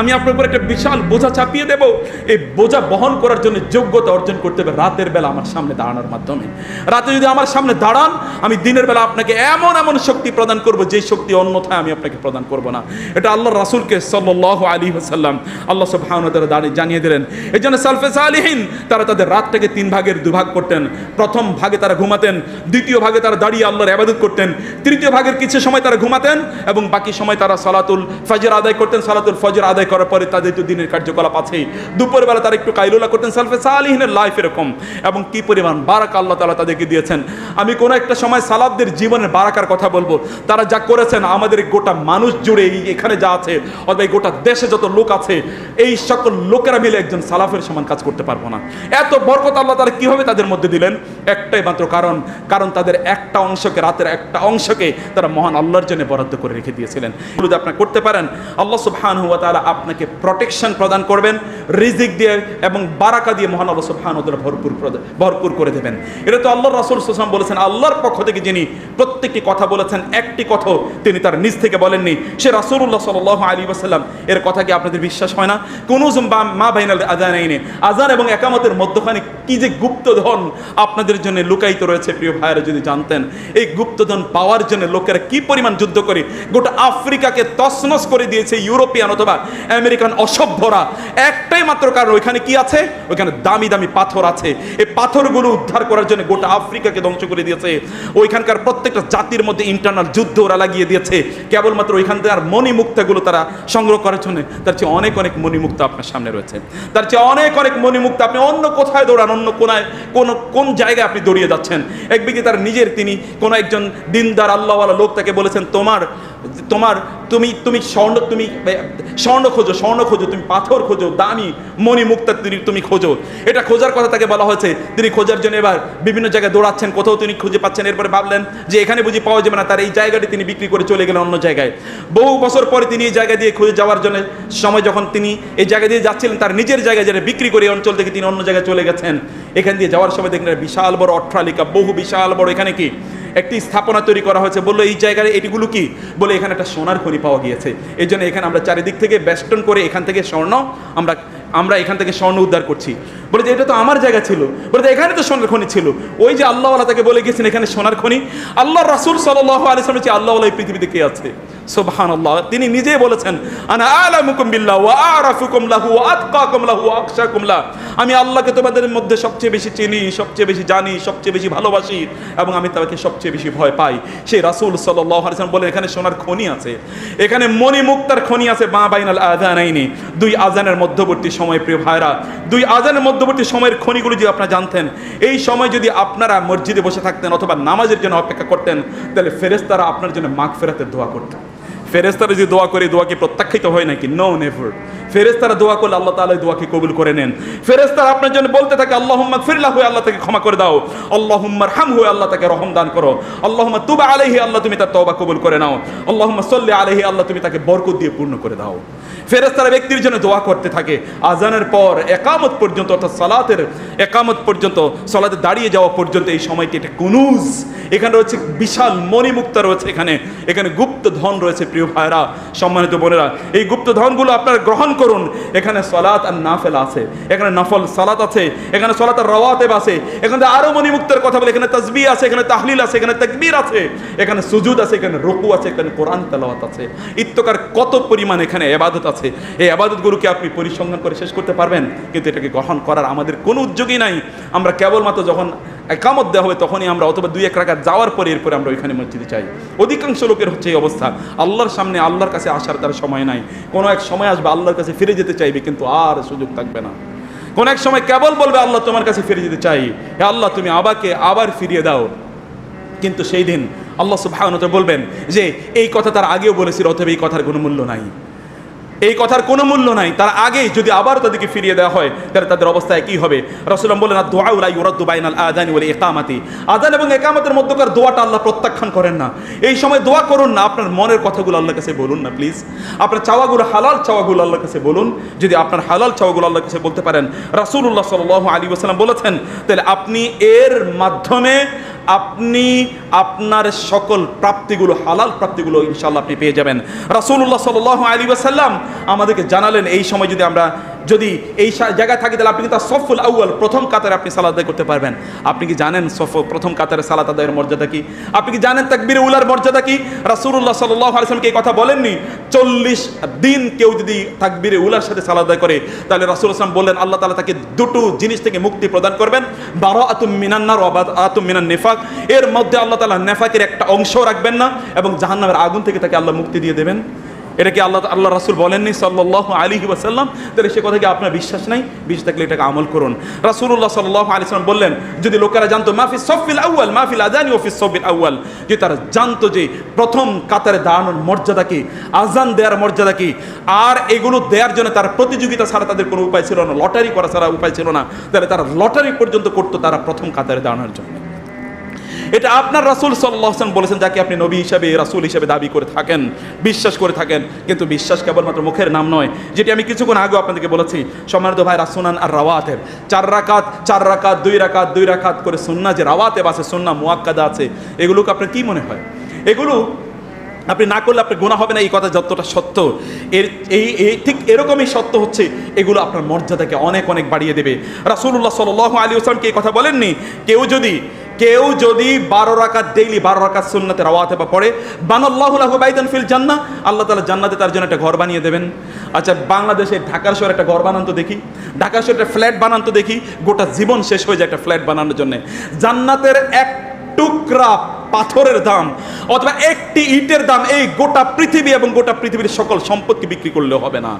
আমি আপনার উপর একটা বিশাল বোঝা চাপিয়ে দেব। এই বোঝা বহন করার জন্য যোগ্যতা অর্জন করতে হবে রাতের বেলা আমার সামনে দাঁড়ানোর মাধ্যমে। রাতে যদি আমার সামনে দাঁড়ান, আমি দিনের বেলা আপনাকে এমন এমন শক্তি প্রদান করব, যে শক্তি অন্যথায় আমি আপনাকে প্রদান করব না। এটা আল্লাহ রাসুলকে সাল্লাহ আলী হাসাল্লাম আল্লাহ সব তারা দাঁড়িয়ে জানিয়ে দিলেন। এই জন্য সালফেস আলিহীন তারা তাদের রাতটাকে তিন ভাগের দুভাগ করতেন। প্রথম ভাগে তারা ঘুমাতেন, দ্বিতীয় ভাগে তারা দাঁড়িয়ে আল্লাহর আবাদত করতেন। তৃতীয় ভাগের কিছু সময় তারা ঘুমাতেন এবং বাকি সময় তারা সালাতুল ফজর আদায় করতেন। সালাতুল ফজর আদায় করার পরে তাদের তো দিনের কার্যকলাপ আছেই। দুপুরবেলা তারা একটু কাইলুলা করতেন, সালফে সালিহিনের লাইফ এরকম। এবং কি পরিমাণ বারাক আল্লাহ তালা তাদেরকে দিয়েছেন। আমি কোনো একটা সময় সালাবদের জীবনের বারাকার কথা বলব। তারা যা করেছেন, আমাদের গোটা মানুষ জুড়ে এখানে যা আছে, অথবা এই গোটা দেশে যত লোক আছে, এই সকল লোকেরা মিলে একজন সালাফের সমান কাজ করতে পারব না। এত বরকত আল্লাহ তারা কীভাবে তাদের মধ্যে দিলেন? একটাই মাত্র কারণ কারণ তাদের একটা অংশকে, রাতের একটা অংশকে তারা মহান আল্লাহর জন্য বরাদ্দ করে রেখে দিয়েছিলেন। আপনারা করতে পারেন, আল্লাহ সুবহান হুয়া তাআলা আপনাকে প্রোটেকশন প্রদান করবেন, রিজিক দিয়ে এবং বারাকা দিয়ে মহান আল্লাহ সুবহান ওয়া তাআলা ভরপুর ভরপুর করে দেবেন। এটা তো আল্লাহ রাসূল আলাইহি বলেছেন, আল্লাহর পক্ষ থেকে যিনি প্রত্যেকটি কথা বলেছেন, একটি কথা তিনি তার নিজ থেকে বলেননি। সে রাসূলুল্লাহ সাল্লাল্লাহু আলাইহি ওয়াসাল্লাম, এর কথা কি আপনাদের বিশ্বাস হয় না? কুনুজুম বা মা বাইনাল আযানাইনে, আযান এবং একামতের মধ্যখানে কি যে গুপ্তধন আপনাদের জন্য লুকায়িত রয়েছে, প্রিয় ভাইয়েরা যদি জানতেন। এই গুপ্তধন পাওয়ার জন্য লোকেরা কি পরিমাণ যুদ্ধ করে, গোটা আফ্রিকাকে তছনছ করে দিয়েছে, ইউরোপিয়ান অথবা আমেরিকান অসভ্যরা। একটাই মাত্র কারণ, ওইখানে কি আছে? ওইখানে দামি দামি পাথর আছে। এই পাথরগুলো উদ্ধার করার জন্য গোটা আফ্রিকাকে ধ্বংস করে দিয়েছে। ওইখানকার প্রত্যেকটা জাতির মধ্যে ইন্টারনাল যুদ্ধ ওরা লাগিয়ে দিয়েছে। কেবলমাত্র ওইখান থেকে আর মণিমুক্তাগুলো তারা সংগ্রহ করার জন্য। তার চেয়ে অনেক অনেক মণিমুক্তা আপনার সামনে রয়েছে। তার চেয়ে অনেক অনেক মণিমুক্তা। আপনি অন্য কোথায় দৌড়ান, অন্য কোনায়, কোন কোন জায়গায় আপনি দৌড়িয়ে যাচ্ছেন? এক ব্যক্তি তার নিজের, তিনি কোন একজন দিনদার, আল্লাহওয়ালা লোক তাকে বলেছেন, তোমার তোমার, তুমি তুমি স্বর্ণ তুমি স্বর্ণ খোঁজো স্বর্ণ খোঁজো, তুমি পাথর খোঁজো, দামি মণিমুক্তা তুমি তুমি খোঁজো। এটা খোঁজার কথা তাকে বলা হয়েছে। তিনি খোঁজার জন্য এবার বিভিন্ন জায়গায় দৌড়াচ্ছেন, কোথাও তিনি খুঁজে পাচ্ছেন এরপরে ভাবলেন যে এখানে বুঝি পাওয়া যাবে না, তার এই জায়গাটি তিনি বিক্রি করে চলে গেলেন অন্য জায়গায়। বহু বছর পরে তিনি এই জায়গা দিয়ে খুঁজে যাওয়ার জন্য সময় যখন তিনি এই জায়গা দিয়ে যাচ্ছিলেন, তার নিজের জায়গায় যেটা বিক্রি করে অঞ্চল থেকে তিনি অন্য জায়গায় চলে গেছেন। এখান দিয়ে যাওয়ার সময় দেখলেন বিশাল বড় অট্টালিকা, বহু বিশাল বড়। এখানে কি? একটি স্থাপনা তৈরি করা হয়েছে। বলল, এই জায়গায় এটিগুলো কি? বলে, এখানে একটা সোনার খনি পাওয়া গিয়েছে। এই জন্য এখানে আমরা চারিদিক থেকে বেষ্টন করে এখান থেকে স্বর্ণ আমরা আমরা এখান থেকে স্বর্ণ উদ্ধার করছি। বলে যে, এটা তো আমার জায়গা ছিল। বলে যে, এখানে তো সোনার খনি ছিল। ওই যে আল্লাহওয়ালা তাকে বলে গেছেন এখানে সোনার খনি। আল্লাহ রাসুল সাল্লাহ আলিয়ামের যে আল্লাহওয়ালা এই পৃথিবীতে কে আছে? সোবহান আল্লাহ তিনি নিজেই বলেছেন আমি আল্লাহকে তোমাদের মধ্যে সবচেয়ে বেশি চিনি, সবচেয়ে বেশি জানি, সবচেয়ে বেশি ভালোবাসি এবং আমি তাকে সবচেয়ে বেশি ভয় পাই। সেই রাসূল সাল্লাল্লাহু আলাইহি বলে এখানে সোনার খনি আছে। এখানে মণিমুক্তার খনি আছে মা বাইনাল আযানাইনি। দুই আজানের মধ্যবর্তী সময়, প্রিয় ভাইরা। দুই আজানের মধ্যবর্তী সময়ের খনিগুলো যদি আপনারা জানতেন, এই সময় যদি আপনারা মসজিদে বসে থাকতেন অথবা নামাজের জন্য অপেক্ষা করতেন, তাহলে ফেরেশতারা আপনার জন্য মাগ ফেরাতের দোয়া করতেন ফেরেস্তারা যদি দোয়া করে, দোয়া কি প্রত্যাখ্যাত হয় নাকি? নো নেভার ফেরেস্তারা দোয়া করলে আল্লাহ তাআলা দোয়াকে কবুল করে নেন। ফেরেস্তারা আপনার জন্য বলতে থাকে, আল্লাহুম্মা ফিরলা হয়ে আল্লাহ তাকে ক্ষমা করে দাও। আল্লাহুম্মার হাম হয়ে আল্লাহ তাকে রহম দান করো। আল্লাহুম্মা তুবা আলাইহি আল্লাহ তুমি তার তওবা কবুল করে নাও। আল্লাহুম্মা সাল্লি আলাইহি আল্লাহ তুমি তাকে বরকত দিয়ে পূর্ণ করে দাও। ফেরেস্তারা ব্যক্তির জন্য দোয়া করতে থাকে। আজানের পর, একামত পর্যন্ত অর্থাৎ সালাতের একামত পর্যন্ত, সালাতে দাঁড়িয়ে যাওয়া পর্যন্ত এই সময়টি এটা কুনুজ। এখানে রয়েছে বিশাল মণিমুক্তা রয়েছে এখানে। এখানে গুপ্ত ধন রয়েছে, প্রিয় ভাইরা সম্মানিত বোনেরা। এই গুপ্ত ধনগুলো আপনারা গ্রহণ করুন। এখানে সলাত আর নাফেল আছে। এখানে নফল সালাত আছে। এখানে সলাত আর রওয়াতেব আছে। এখানে আরও মণিমুক্তার কথা বলে, এখানে তসবি আছে, এখানে তাহলিল আছে, এখানে তাকবীর আছে। এখানে সুজুদ আছে, এখানে রুকু আছে, এখানে কোরআন তেলাওয়াত আছে। ইত্তকার কত পরিমাণ এখানে এবাদত আছে। এই আবাদতগুলোকে আপনি পরিসংখ্যান করে শেষ করতে পারবেন, কিন্তু এটাকে গ্রহণ করার আমাদের কোনো উদ্যোগই নাই। আমরা কেবলমাত্র যখন একামত দেওয়া হবে তখনই আমরা অথবা দুই এক রাখাত যাওয়ার পরে এরপরে আমরা ওইখানে মসজিদে চাই অধিকাংশ লোকের হচ্ছে এই অবস্থা। আল্লাহর সামনে আল্লাহর কাছে আসার তার সময় নাই। কোনো এক সময় আসবে আল্লাহর কাছে ফিরে যেতে চাইবে, কিন্তু আর সুযোগ থাকবে না। কোন এক সময় কেবল বলবে, আল্লাহ তোমার কাছে ফিরে যেতে চাই। হে আল্লাহ, তুমি আবাকে আবার ফিরিয়ে দাও। কিন্তু সেই দিন আল্লাহ তাআলা বলবেন যে, এই কথা তার আগেও বলেছিল অথবা এই কথার কোনো মূল্য নাই। এই কথার কোনো মূল্য নাই। তার আগেই যদি আবার তাদেরকে ফিরিয়ে দেওয়া হয়, তাহলে তাদের অবস্থা একই হবে। বলেন আর দোয়া উলাই ইউরাদ্দু বাইনাল আযানি ওয়াল ইকামাতি। আযান এবং ইকামতের মধ্যকার দোয়াটা আল্লাহ প্রত্যাখ্যান করেন না। এই সময় দোয়া করুন না, আপনার মনের কথাগুলো আল্লাহ কাছে বলুন না প্লিজ আপনার চাওয়াগুলো হালাল চাওয়াগুলো আল্লাহ কাছে বলুন। যদি আপনার হালাল চাওয়াগুলো আল্লাহ কাছে বলতে পারেন, রাসূলুল্লাহ সাল্লাল্লাহু আলাইহি ওয়াসাল্লাম বলেছেন, তাহলে আপনি এর মাধ্যমে আপনি আপনার সকল প্রাপ্তিগুলো, হালাল প্রাপ্তিগুলো ইনশাল্লাহ আপনি পেয়ে যাবেন। রাসূলুল্লাহ সাল্লাল্লাহু আলাইহি ওয়াসাল্লাম আমাদেরকে জানালেন, এই সময় যদি আমরা যদি এই জায়গায় থাকি, তাহলে আপনি কিন্তু সফুল আউয়াল, প্রথম কাতারে আপনি সালাত আদায় করতে পারবেন। আপনি কি জানেন সফ প্রথম কাতারে সালাত আদায়ের মর্যাদা কি? আপনি কি জানেন তাকবীর উলার মর্যাদা কি? রাসূলুল্লাহ সাল্লাল্লাহু আলাইহি এই কথা বলেননি? চল্লিশ দিন কেউ যদি তাকবিরে উলার সাথে সালাদা করে, তাহলে রাসুল আসলাম বললেন, আল্লাহ তালা তাকে দুটো জিনিস থেকে মুক্তি প্রদান করবেন বারো আতুম মিনান্নার অবাদ আতুম মিনান নেফাক। এর মধ্যে আল্লাহ তালা নেফাকের একটা অংশ রাখবেন না এবং জাহান্নামের আগুন থেকে তাকে আল্লাহ মুক্তি দিয়ে দেবেন। এটা কি আল্লাহ আল্লাহ রাসুল বলেননি সাল্লাহ আলী ওয়াসাল্লাম? তাহলে সে কথা কি আপনার বিশ্বাস নাই? বিশ্বাস থাকলে এটাকে আমল করুন। রাসুল্লাহ সাল্লাহ আলী সাল্লাম বললেন, যদি লোকেরা জানতো মাহফিল সফিল আউয়াল মাহফিল আজানি অফিস সফিল আউয়াল? যে তারা জানতো যে প্রথম কাতারে দাঁড়ানোর মর্যাদা কি, আজান দেওয়ার মর্যাদা কি, আর এগুলো দেওয়ার জন্য তার প্রতিযোগিতা ছাড়া তাদের কোনো উপায় ছিল না, লটারি করা ছাড়া উপায় ছিল না, তাহলে তারা লটারি পর্যন্ত করতো তারা প্রথম কাতারে দাঁড়ানোর জন্য। এটা আপনার রাসুল সাল্লাহাম বলেছেন, যাকে আপনি নবী হিসাবে, রাসুল হিসাবে দাবি করে থাকেন, বিশ্বাস করে থাকেন, কিন্তু বিশ্বাস কেবলমাত্র মুখের নাম নয়, যেটি আমি কিছুক্ষণ আগেও আপনাদেরকে বলেছি। সম্মানিত ভাই রাসুনান আর রাওয়াতের চার রাকাত চার রাকাত, দুই রাকাত দুই রাকাত করে সুন্না যে রাওয়াতে আছে সুন্না মুয়াক্কাদা আছে, এগুলোকে আপনার কি মনে হয়? এগুলো আপনি না করলে আপনার গোনা হবে না, এই কথা যতটা সত্য। এর এই এই ঠিক এরকমই সত্য হচ্ছে, এগুলো আপনার মর্যাদাকে অনেক অনেক বাড়িয়ে দেবে। রাসূলুল্লাহ সাল্লাল্লাহু আলী আসলামকে এই কথা বলেননি? কেউ যদি কেউ যদি বারো রাকাত ডেইলি বারো রাকাত সুন্নাতে রাওয়াতে বা পড়ে, বানাল্লাহু লাহু বাইদান ফিল জান্নাহ, আল্লাহ তালা জান্নাতে তার জন্য একটা ঘর বানিয়ে দেবেন। আচ্ছা বাংলাদেশে ঢাকার শহরে একটা ঘর বানান তো দেখি। ঢাকার শহরে একটা ফ্ল্যাট বানান তো দেখি, গোটা জীবন শেষ হয়ে যায় একটা ফ্ল্যাট বানানোর জন্য। জান্নাতের এক টুকরা পাথরের দাম অথবা একটি ইটের দাম এই গোটা পৃথিবী এবং গোটা পৃথিবীর সকল সম্পত্তি বিক্রি করলেও হবে না।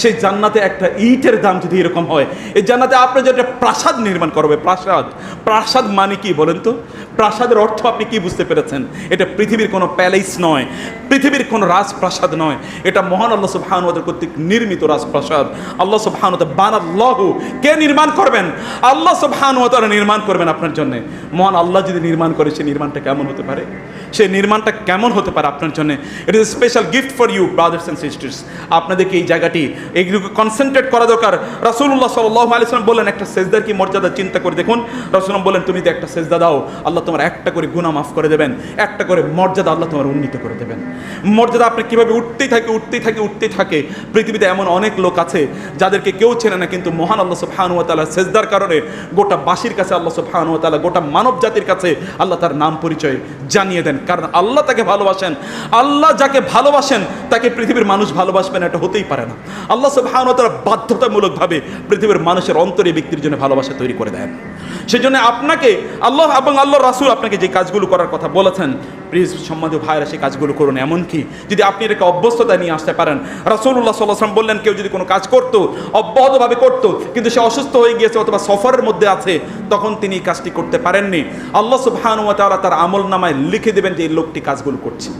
সেই জান্নাতে একটা ইটের দাম যদি এরকম হয়, এই জান্নাতে আপনি যে একটা প্রাসাদ নির্মাণ করবে প্রাসাদ প্রাসাদ মানে কি বলেন তো? প্রাসাদের অর্থ আপনি কি বুঝতে পেরেছেন? এটা পৃথিবীর কোনো প্যালেস নয়, পৃথিবীর কোনো রাজপ্রাসাদ নয়। এটা মহান আল্লাহ সুবহানুয়াদের কর্তৃক নির্মিত রাজপ্রাসাদ। আল্লাহ সুবহানুত বানাল্লাহু। কে নির্মাণ করবেন? আল্লাহ সুবহানুয়াতারা নির্মাণ করবেন আপনার জন্য। মহান আল্লাহ যদি নির্মাণ করে, সে নির্মাণটা কেমন হতে পারে? সেই নির্মাণটা কেমন হতে পারে আপনার জন্য? It is special gift for you brothers and sisters আপনাদেরকে এই জায়গাটি এইগুলোকে কনসেন্ট্রেট করা দরকার। রাসূলুল্লাহ সাল্লাল্লাহু আলাইহি সাল্লাম বললেন, একটা সেজদার কি মর্যাদা? চিন্তা করে দেখুন। রাসূলুল্লাহ বললেন, তুমি তো একটা সেজদা দাও, আল্লাহ তোমার একটা করে গুনাহ মাফ করে দেবেন। একটা করে মর্যাদা আল্লাহ তোমার উন্নীত করে দেবেন। মর্যাদা আপনি কীভাবে উঠতেই থাকে উঠতেই থাকে উঠতেই থাকে? পৃথিবীতে এমন অনেক লোক আছে, যাদেরকে কেউ চেনে না, কিন্তু মহান আল্লাহ তাআলা সেজদার কারণে গোটা বাসির কাছে, আল্লাহ তাআলা গোটা মানব জাতির কাছে, আল্লাহ তার নাম পরিচয় জানিয়ে দেন। কারণ আল্লাহ তাকে ভালোবাসেন। আল্লাহ যাকে ভালোবাসেন, তাকে পৃথিবীর মানুষ ভালোবাসবেন এটা হতেই পারে না। আল্লাহ সব ওয়া তারা বাধ্যতামূলকভাবে পৃথিবীর মানুষের অন্তরে ব্যক্তির জন্য ভালোবাসা তৈরি করে দেন। সেই জন্য আপনাকে আল্লাহ এবং আল্লাহ রাসূল আপনাকে যে কাজগুলো করার কথা বলেছেন প্লিজ সম্মানিত ভাইরা সেই কাজগুলো করুন। এমনকি যদি আপনি এটাকে অভ্যস্ততা নিয়ে আসতে পারেন, রাসূলুল্লাহ সাল্লাল্লাহু আলাইহি বললেন, কেউ যদি কোনো কাজ করতো, অব্যাহতভাবে করতো, কিন্তু সে অসুস্থ হয়ে গিয়েছে অথবা সফরের মধ্যে আছে, তখন তিনি এই কাজটি করতে পারেননি। আল্লাহ সুবহানাহু ওয়া তাআলা তার আমল নামায় লিখে দেবেন যে এই লোকটি কাজগুলো করছে।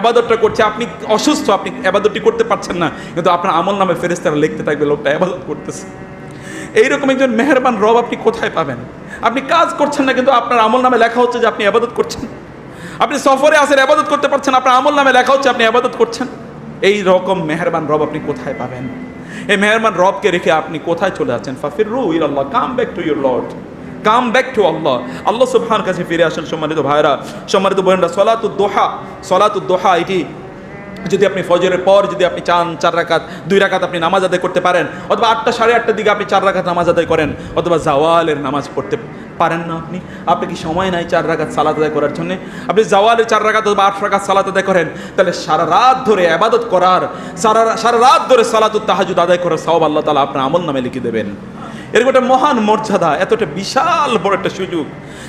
আবাদতটা করছে। আপনি অসুস্থ, আপনি আবাদতটি করতে পারছেন না, কিন্তু আপনার আমল নামে ফেরেস্তারা লিখতে থাকবে, লোকটা আবাদত করতেছে। এইরকম একজন মেহেরবান রব আপনি কোথায় পাবেন? আপনি কাজ করছেন না, কিন্তু আপনার আমল নামে লেখা হচ্ছে যে আপনি আবাদত করছেন। আপনি সফরে আসেন, আবাদত করতে পারছেন, আপনার আমল নামে লেখা হচ্ছে আপনি আবাদত করছেন। এই রকম মেহেরবান রব আপনি কোথায় পাবেন? এই মেহেরবান রবকে রেখে আপনি কোথায় চলে যাচ্ছেন? ফাফির রু ইল আল্লাহ come back to your lord come back to আল্লাহ আল্লাহ সুবহান কাছে ফিরে আসেন সম্মানিত ভাইরা সম্মানিত বোনেরা, সলাতুদ দোহা সলাতুদ দোহা, এটি যদি আপনি ফজরের পর যদি আপনি চান চার রাকাত, দুই রাকাত আপনি নামাজ আদায় করতে পারেন, অথবা আটটা, সাড়ে আটটার দিকে আপনি চার রাকাত নামাজ আদায় করেন, অথবা জাওয়ালের নামাজ পড়তে পারেন না আপনি। আপনি কি সময় নাই চার রাকাত সালাত আদায় করার জন্য? আপনি জাওয়ালের চার রাকাত অথবা আট রাকাত সালাত আদায় করেন, তাহলে সারা রাত ধরে আবাদত করার, সারা সারা রাত ধরে সালাতুত তাহাজুদ আদায় করার সব আল্লাহ তালা আপনার আমল নামে লিখে দেবেন। এরকম একটা মহান মর্যাদা, এতটা বিশাল বড় একটা সুযোগ।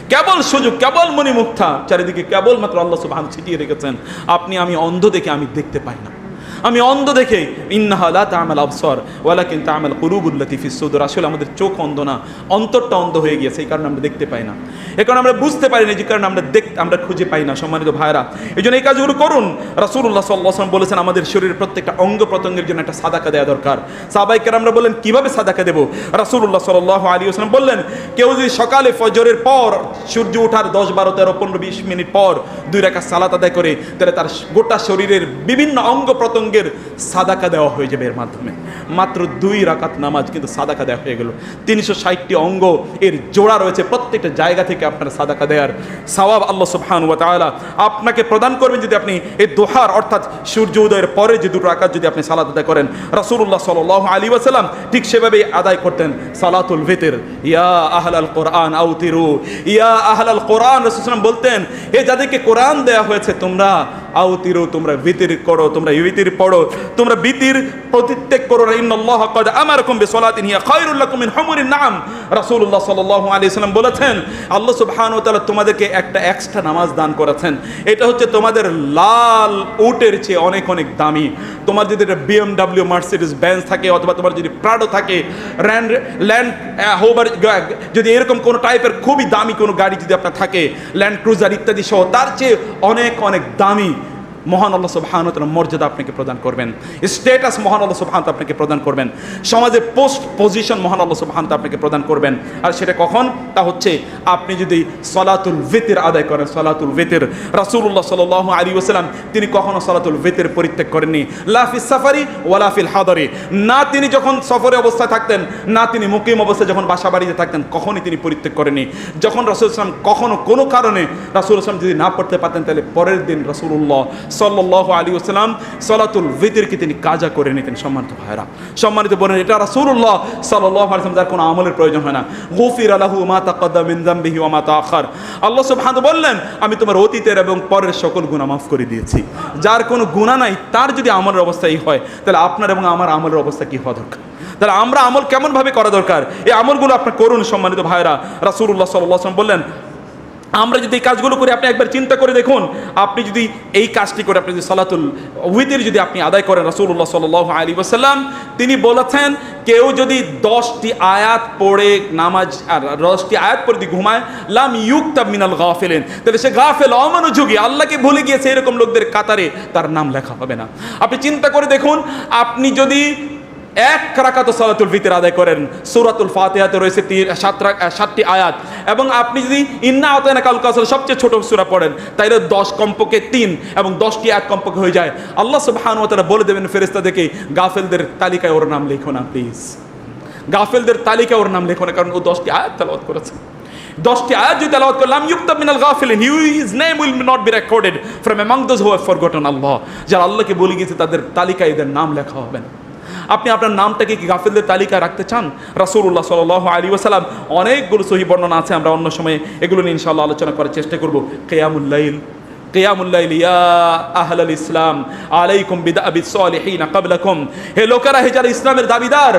কেবল সুযোগ, কেবল মণিমুক্তা। চারিদিকে কেবলমাত্র আল্লাহ সব ছিটিয়ে রেখেছেন। আপনি আমি অন্ধ দেখে আমি দেখতে পাই না। আমি অন্ধ দেখে ইন্নাহা লা তা'মাল আবসার, ওয়ালাকিন তা'মাল কুলুবুল লাতী ফিস আসলে আমাদের চোখ অন্ধ না, অন্তরটা অন্ধ হয়ে গিয়েছে, এই কারণে আমরা দেখতে পাই না। এই কারণে আমরা বুঝতে পারি না যে কারণে আমরা দেখ, আমরা খুঁজে পাই না, সম্মানিত ভাইরা এই জন্য এই কাজগুলো করুন। আলাইহি ওয়াসাল্লাম বলেছেন, আমাদের শরীরের প্রত্যেকটা অঙ্গ প্রত্যঙ্গের জন্য একটা সাদাকা দেওয়া দরকার। সাহাবাই আমরা বললেন, কীভাবে সাদাকা দেবো? রাসূলুল্লাহ সাল্লাল্লাহু আলাইহি ওয়াসাল্লাম বললেন, কেউ যদি সকালে ফজরের পর সূর্য ওঠার দশ, বারো, তেরো, পনেরো, বিশ মিনিট পর দুই রাকাত সালাত আদায় করে, তাহলে তার গোটা শরীরের বিভিন্ন অঙ্গ প্রত্যঙ্গ সঙ্গের সাদাকা দেওয়া হয়ে যাবে এর মাধ্যমে। মাত্র দুই রাকাত নামাজ কিন্তু সাদাকা দেওয়া হয়ে গেল। তিনশো ষাটটি অঙ্গ এর জোড়া রয়েছে প্রত্যেকটা জায়গা থেকে আপনার সাদাকা দেওয়ার সওয়াব আল্লাহ সুবহান ওয়া তাআলা আপনাকে প্রদান করবেন যদি আপনি এই দোহার অর্থাৎ সূর্য উদয়ের পরে যে দুটো রাকাত যদি আপনি সালাত আদায় করেন। রাসূলুল্লাহ সাল্লাল্লাহু আলাইহি ওয়াসাল্লাম ঠিক সেভাবেই আদায় করতেন সালাতুল ভিতর ইয়া আহলাল কোরআন আউতিরু। ইয়া আহলাল কোরআন, রাসূল বলতেন এ যাদেরকে কোরআন দেয়া হয়েছে তোমরা আউতিরু তোমরা বিতির করো, তোমরা বিতির পড়ো, তোমরা বিতির প্রতিত্যাগ করো ইন্নাল্লাহ ক্বাদ আমারকুম বিসলাতিন, হিয়া খায়রুল লাকুম মিন হুমুরিন নাম রাসূলুল্লাহ সাল্লাল্লাহু আলাইহি সাল্লাম বলেছেন, আল্লাহ সুবহানাহু ওয়া তাআলা তোমাদেরকে একটা এক্সট্রা নামাজ দান করেছেন। এটা হচ্ছে তোমাদের লাল উটের চেয়ে অনেক অনেক দামি। তোমার যদি এটা বিএমডাব্লিউ মার্সিডিস বেঞ্চ থাকে অথবা তোমার যদি প্রাডো থাকে র্যান্ড ল্যান্ড হোভার যদি এরকম কোনো টাইপের খুবই দামি কোনো গাড়ি যদি আপনার থাকে ল্যান্ড ক্রুজার ইত্যাদি সহ, তার চেয়ে অনেক অনেক দামি। মহান আল্লাহ সুবহানাহু মর্যাদা আপনাকে প্রদান করবেন। স্ট্যাটাস মহান আল্লাহ সুবহানাহু আপনাকে প্রদান করবেন। সমাজে পোস্ট পজিশন মহান আল্লাহ সুবহানাহু আপনাকে প্রদান করবেন। আর সেটা কখন? তা হচ্ছে আপনি যদি সলাতুল ভিতির আদায় করেন, সলাতুল ভিতির রাসূলুল্লাহ সাল্লাল্লাহু আলাইহি ওয়াসাল্লাম, তিনি কখনো সলাতুল ভিতির পরিত্যাগ করেননি। লাফিস সাফারি ওয়ালাফিল হাদারি। না তিনি যখন সফরে অবস্থায় থাকতেন, না তিনি মুকিম অবস্থায় যখন বাসা বাড়িতে থাকতেন, কখনই তিনি পরিত্যাগ করেননি। যখন রাসূল ইসলাম কখনো কোনো কারণে রাসূল ইসলাম যদি না পড়তে পারতেন, তাহলে পরের দিন রাসূলুল্লাহ সাল্লাহ আলী ওসালাম সলাতুল ভিতিরকে তিনি কাজা করে নিতেন, সম্মানিত ভাইরা সম্মানিত বলেন এটা রাসূলুল্লাহ সাল্লাহ আলিয়াম যার কোনো আমলের প্রয়োজন হয় না। গফির আলাহু মা তাকাদ্দা মিন যামবিহি ওয়া মা তাআখার। আল্লাহ সুবহানাহু বললেন, আমি তোমার অতীতের এবং পরের সকল গুনাহ মাফ করে দিয়েছি। যার কোনো গুনাহ নাই, তার যদি আমলের অবস্থা এই হয়, তাহলে আপনার এবং আমার আমলের অবস্থা কি হওয়া দরকার? তাহলে আমরা আমল কেমন ভাবে করা দরকার? এই আমলগুলো আপনার করুন, সম্মানিত ভাইরা রাসূলুল্লাহ সাল্লাল্লাহু বললেন আমরা যদি এই কাজগুলো করি, আপনি একবার চিন্তা করে দেখুন। আপনি যদি এই কাজটি করে, আপনি যদি সালাতুল উইদের যদি আপনি আদায় করেন, রাসূলুল্লাহ সাল্লাল্লাহু আলাইহি ওয়াসাল্লাম, তিনি বলেছেন, কেউ যদি দশটি আয়াত পড়ে নামাজ, আর দশটি আয়াত পড়ে যদি ঘুমায়, লাম ইউক্তাব মিনাল গাফিলিন। তাহলে সে গা গাফেল, অমনোযোগী, আল্লাহকে ভুলে গিয়েছে এরকম লোকদের কাতারে তার নাম লেখা হবে না। আপনি চিন্তা করে দেখুন, আপনি যদি এক রাকাত সালাতুল ফিতর আদায় করেন। সূরাতুল ফাতিহাতে রয়েছে সাত সাতটি আয়াত। এবং আপনি যদি ইন্না আতায়না কাল কাউসার সবচেয়ে ছোট সুরা পড়েন, তাইলে দশ কম্পকে তিন এবং দশটি এক কমপক্ষে হয়ে যায়। আল্লাহ সুবহানাহু ওয়া তাআলা বলে দেবেন, ফেরেশতাদেরকে গাফেলদের তালিকায় ওর নাম লেখো না, প্লিজ। গাফেলদের তালিকায় ওর নাম লেখো না, কারণ ও দশটি আয়াত তেলাওয়াত করেছে। দশটি আয়াত যদি তেলাওয়াত করলাম ইউক্তাব মিনাল গাফিলিন his name will not be recorded from among those who have forgotten আল্লাহ, যারা আল্লাহকে বলে গিয়েছে, তাদের তালিকায় এদের নাম লেখা হবে না। আপনি আপনার নামটাকে কি গাফিলদের তালিকায় রাখতে চান? রাসূলুল্লাহ সাল্লাল্লাহু আলাইহি ওয়াসাল্লাম অনেকগুলো সহি বর্ণনা আছে, আমরা অন্য সময়ে এগুলো নিয়ে ইনশাআল্লাহ আলোচনা করার চেষ্টা করব। কিয়ামুল লাইল আহলাল ইসলাম, আলাইকুম বিদাবিস সালিহিন ক্বাবলাকুম। হে লোকেরা, হে যারা ইসলামের দাবিদার,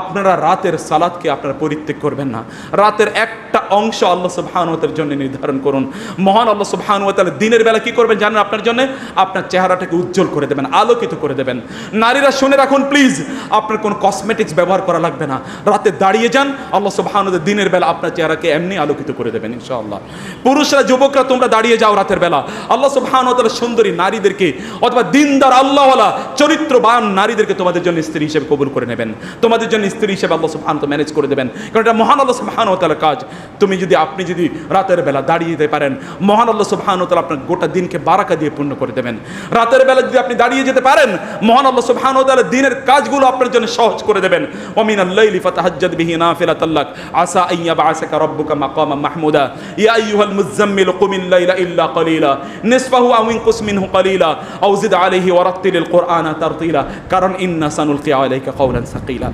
আপনারা রাতের সালাতকে আপনারা পরিত্যাগ করবেন না। রাতের একটা অংশ আল্লাহ সুবহানাহু জন্য নির্ধারণ করুন। মহান আল্লাহ তাআলা দিনের বেলা কি করবেন জানেন আপনার জন্য? আপনার চেহারাটাকে উজ্জ্বল করে দেবেন, আলোকিত করে দেবেন। নারীরা শুনে রাখুন প্লিজ আপনার কোনো কসমেটিক্স ব্যবহার করা লাগবে না। রাতে দাঁড়িয়ে যান, আল্লাহ সুবহানাহু ওয়া দিনের বেলা আপনার চেহারাকে এমনি আলোকিত করে দেবেন, ইনশাআল্লাহ। পুরুষরা, যুবকরা, তোমরা দাঁড়িয়ে যাও রাতের বেলা। আল্লাহ তাআলা সুন্দরী নারীদেরকে অথবা দিনদার আল্লাহওয়ালা, চরিত্রবান নারীদেরকে তোমাদের জন্য স্ত্রী হিসেবে কবুল করে নেবেন। তোমাদের জন্য স্ত্রী হিসেবে আল্লাহ তাআলা ম্যানেজ করে দেবেন। কারণ এটা মহান আল্লাহ তাআলার কাজ। তুমি যদি, আপনি যদি রাতের বেলা দাঁড়িয়ে যেতে পারেন, মহান আল্লাহ তাআলা আপনার গোটা দিনকে বারাকা দিয়ে পূর্ণ করে দেবেন। রাতের বেলা যদি আপনি দাঁড়িয়ে যেতে পারেন, মহান আল্লাহ তাআলা দিনের কাজগুলো আপনার জন্য সহজ করে দেবেন। মিনাল লাইলি ফাতাহাজ্জাদ বিহি নাফিলাতাল লাক আসা আন ইয়াবআসাকা রাব্বুকা মাকামান মাহমুদা। ইয়া আইয়ুহাল মুযাম্মিল কুমিল লাইলা ইল্লা কালিলা, নিসফাহু আও ইনকুস মিনহু কালিলা আও জিদ আলাইহি ওয়া রাত্তিলিল কুরআনা তারতিলা, কারণ ইন্না সানুলকি আলাইকা কাওলান সাকিলা।